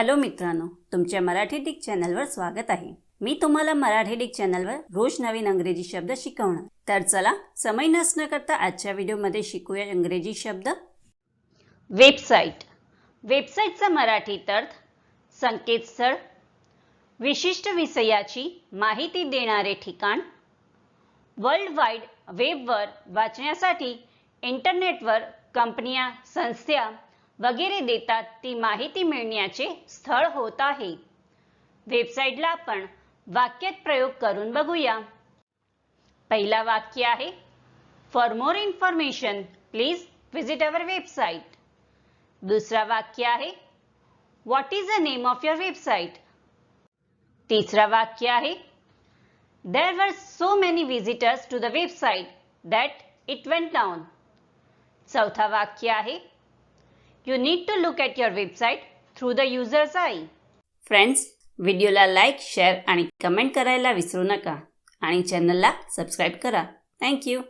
Hello मित्रांनो तुमच्या Marathi Dick चॅनलवर स्वागत आहे. मी तुम्हाला मराठी डिक चॅनलवर रोज नवीन अंग्रेजी शब्द शिकवणार. तर चला समय नसणं करता आजच्या व्हिडिओमध्ये शिकूया इंग्रजी शब्द. वेबसाईट. वेबसाईटचा मराठीत अर्थ संकेतस्थळ विशिष्ट विषयाची माहिती देणारे ठिकाण वर्ल्ड वाईड वेबवर वाचण्यासाठी इंटरनेटवर कंपन्या संस्था वगैरे देतात ती माहिती मिळण्याचे स्थळ होत आहे. वेबसाईटला आपण वाक्यात प्रयोग करून बघूया. पहिला वाक्य आहे for more information please visit our website दुसरा वाक्य आहे what is the name of your website तिसरा वाक्य आहे there were so many visitors to the website that it went down चौथा वाक्य आहे You need to look at your website through the user's eye. Friends व्हिडिओला like share आणि comment करायला विसरू नका. आणि चॅनलला सबस्क्राईब करा. थँक्यू